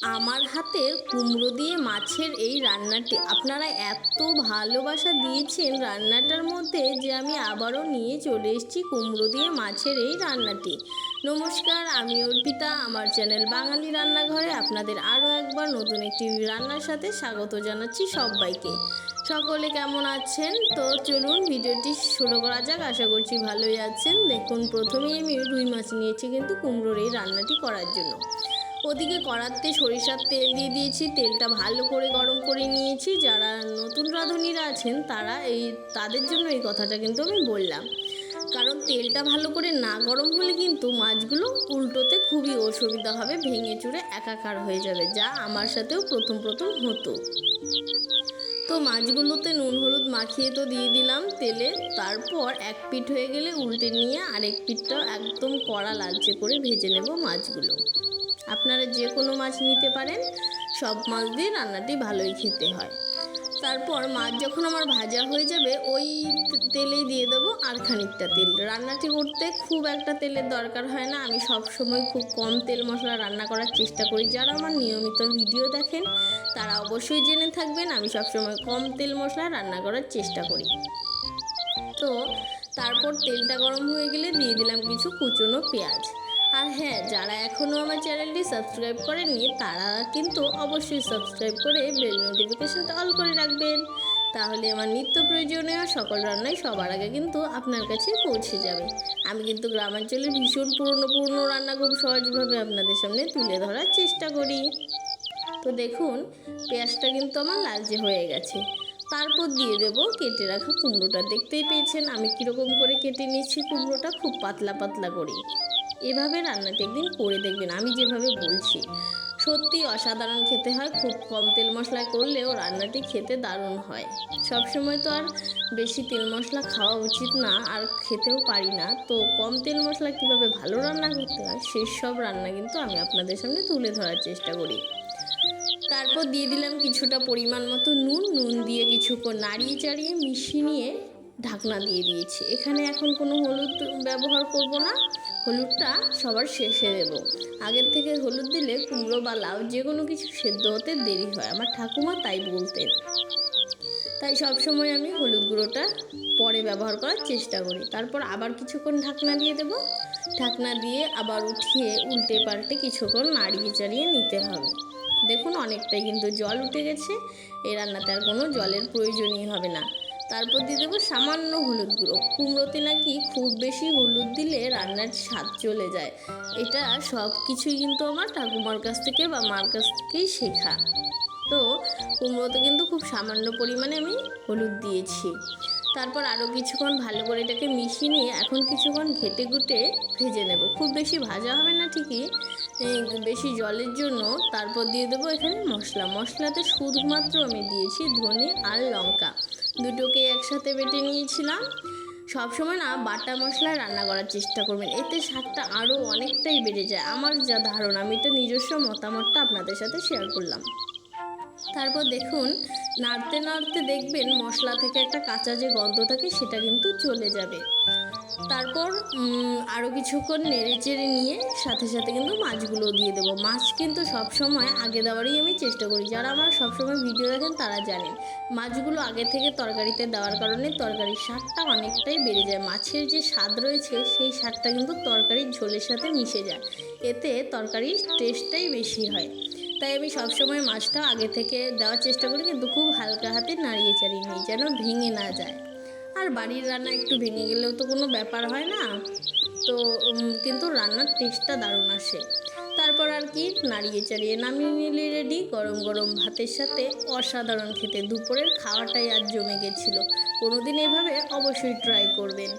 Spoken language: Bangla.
আমার হাতের কুমড়ো দিয়ে মাছের এই রান্নাটি। আপনারা এত ভালোবাসা দিয়েছেন রান্নাটার মধ্যে যে আমি আবারও নিয়ে চলে এসেছি কুমড়ো দিয়ে মাছের এই রান্নাটি। নমস্কার, আমি অর্পিতা, আমার চ্যানেল বাঙালি রান্নাঘরে আপনাদের আরও একবার নতুন একটি রান্নার সাথে স্বাগত জানাচ্ছি সবাইকে। সকলে কেমন আছেন? তো চলুন ভিডিওটি শুরু করা যাক, আশা করছি ভালোই আছেন। দেখুন, প্রথমেই আমি রুই মাছ নিয়েছি কিন্তু কুমড়োর এই রান্নাটি করার জন্য। ওদিকে কড়াতে সরিষার তেল দিয়ে দিয়েছি, তেলটা ভালো করে গরম করে নিয়েছি। যারা নতুন রাঁধুনিরা আছেন, তারা এই, তাদের জন্য এই কথাটা কিন্তু আমি বললাম। কারণ তেলটা ভালো করে না গরম হলে কিন্তু মাছগুলো উল্টোতে খুবই অসুবিধা হবে, ভেঙে চুড়ে একাকার হয়ে যাবে, যা আমার সাথেও প্রথম প্রথম হতো। তো মাছগুলোতে নুন হলুদ মাখিয়ে তো দিয়ে দিলাম তেলে, তারপর এক পিঠ হয়ে গেলে উল্টে নিয়ে আরেক পিঠটাও একদম কড়া লালচে করে ভেজে নেব মাছগুলো। আপনারা যে কোনো মাছ নিতে পারেন, সব মাছ দিয়ে রান্নাটি ভালোই খেতে হয়। তারপর মাছ যখন আমার ভাজা হয়ে যাবে, ওই তেলেই দিয়ে দেবো আর খানিকটা তেল। রান্নাটি করতে খুব একটা তেলের দরকার হয় না। আমি সব সময় খুব কম তেল মশলা রান্না করার চেষ্টা করি। যারা আমার নিয়মিত ভিডিও দেখেন, তারা অবশ্যই জেনে থাকবেন, আমি সবসময় কম তেল মশলা রান্না করার চেষ্টা করি। তো, তারপর তেলটা গরম হয়ে গেলে দিয়ে দিলাম কিছু কুচনো পেঁয়াজ। আর হ্যাঁ যারা এখনও আমার চ্যানেলটি সাবস্ক্রাইব করেননি, তারা কিন্তু অবশ্যই সাবস্ক্রাইব করে বেল নোটিফিকেশনটা অল করে রাখবেন। তাহলে আমার নিত্য প্রয়োজনীয় সকল রান্নাই সবার আগে কিন্তু আপনার কাছে পৌঁছে যাবে। আমি কিন্তু গ্রামাঞ্চলের ভীষণ পুরনো পুরনো রান্না খুব সহজভাবে আপনাদের সামনে তুলে ধরার চেষ্টা করি। তো দেখুন, পেঁয়াজটা কিন্তু আমার লালচে হয়ে গেছে। তারপর দিয়ে দেবো কেটে রাখা কুমড়োটা। দেখতেই পেয়েছেন আমি কীরকম করে কেটে নিচ্ছি কুমড়োটা, খুব পাতলা পাতলা করে এভাবে রান্নাটি একদিন করে দেখবেন, আমি যেভাবে বলছি। সত্যি অসাধারণ খেতে হয়, খুব কম তেল মশলা করলেও রান্নাটি খেতে দারুণ হয়। সব সময় তো আর বেশি তেল মশলা খাওয়া উচিত না, আর খেতেও পারি না। তো কম তেল মশলা কীভাবে ভালো রান্না করতে হয় সেই সব রান্না কিন্তু আমি আপনাদের সামনে তুলে ধরার চেষ্টা করি। তারপর দিয়ে দিলাম কিছুটা পরিমাণ মতো নুন। নুন দিয়ে কিছুক্ষণ নাড়িয়ে চাড়িয়ে মিশিয়ে নিয়ে ঢাকনা দিয়ে দিয়েছি। এখানে এখন কোনো হলুদ ব্যবহার করব না। হলুদটা সবার শেষে দেব। আগের থেকে হলুদ দিলে কুমড়ো বা লাউ যে কোনো কিছু সেদ্ধ হতে দেরি হয়। আমার ঠাকুমা তাই বলতেন। তাই সবসময় আমি হলুদ গুঁড়োটা পরে ব্যবহার করার চেষ্টা করি। তারপর আবার কিছুক্ষণ ঢাকনা দিয়ে দেব। ঢাকনা দিয়ে আবার উঠিয়ে উল্টে পাল্টে কিছুক্ষণ নাড়িয়ে চাড়িয়ে নিতে হবে। দেখুন, অনেকটাই কিন্তু জল উঠে গেছে। এই রান্নাতে আর কোনো জলের প্রয়োজনই হবে না। তারপর দিয়ে দেবো সামান্য হলুদ গুঁড়ো। কুমড়োতে নাকি খুব বেশি হলুদ দিলে রান্নার স্বাদ চলে যায়। এটা সব কিছুই কিন্তু আমার ঠাকুমার কাছ থেকে বা মার কাছ থেকেই শেখা। তো কুমড়োতে কিন্তু খুব সামান্য পরিমাণে আমি হলুদ দিয়েছি। তারপর আরও কিছুক্ষণ ভালো করে এটাকে মিশিয়ে নিয়ে এখন কিছুক্ষণ ঘেটে ঘুটে ভেজে নেব। খুব বেশি ভাজা হবে না ঠিকই বেশি জলের জন্য তারপর দিয়ে দেবো এখানে মশলা। মশলাতে শুধুমাত্র আমি দিয়েছি ধনে আর লঙ্কা। দুটোকে একসাথে বেটে নিয়েছিলাম। সবসময় না বাটা মশলায় রান্না করার চেষ্টা করবেন, এতে স্বাদটা আরও অনেকটাই বেড়ে যায়। আমার যা ধারণা, আমি তো নিজস্ব মতামতটা আপনাদের সাথে শেয়ার করলাম। তারপর দেখুন, নাড়তে নাড়তে দেখবেন মশলা থেকে একটা কাঁচা যে গন্ধ থাকে সেটা কিন্তু চলে যাবে। তারপর আরও কিছুক্ষণ নেড়ে চেড়ে নিয়ে সাথে সাথে কিন্তু মাছগুলো দিয়ে দেবো। মাছ কিন্তু সবসময় আগে দেওয়ারই আমি চেষ্টা করি। যারা আমার সবসময় ভিডিও দেখেন তারা জানেন, মাছগুলো আগে থেকে তরকারিতে দেওয়ার কারণে তরকারির স্বাদটা অনেকটাই বেড়ে যায়। মাছের যে স্বাদ রয়েছে, সেই স্বাদটা কিন্তু তরকারির ঝোলের সাথে মিশে যায়। এতে তরকারির টেস্টটাই বেশি হয়। তাই আমি সবসময় মাছটা আগে থেকে দেওয়ার চেষ্টা করি, কিন্তু খুব হালকা হাতে নাড়িয়ে চাড়িয়ে নিই যেন ভেঙে না যায়। আর বাড়ির রান্না একটু ভেঙে গেলেও তো কোনো ব্যাপার হয় না। তো কিন্তু রান্নার টেস্টটা দারুণ আসে। তারপর আর কি নাড়িয়ে চাড়িয়ে নামিয়ে নিলে রেডি গরম গরম ভাতের সাথে অসাধারণ খেতে। দুপুরের খাওয়াটাই আর জমে গেছিল। কোনো দিন এভাবে অবশ্যই ট্রাই করবেন।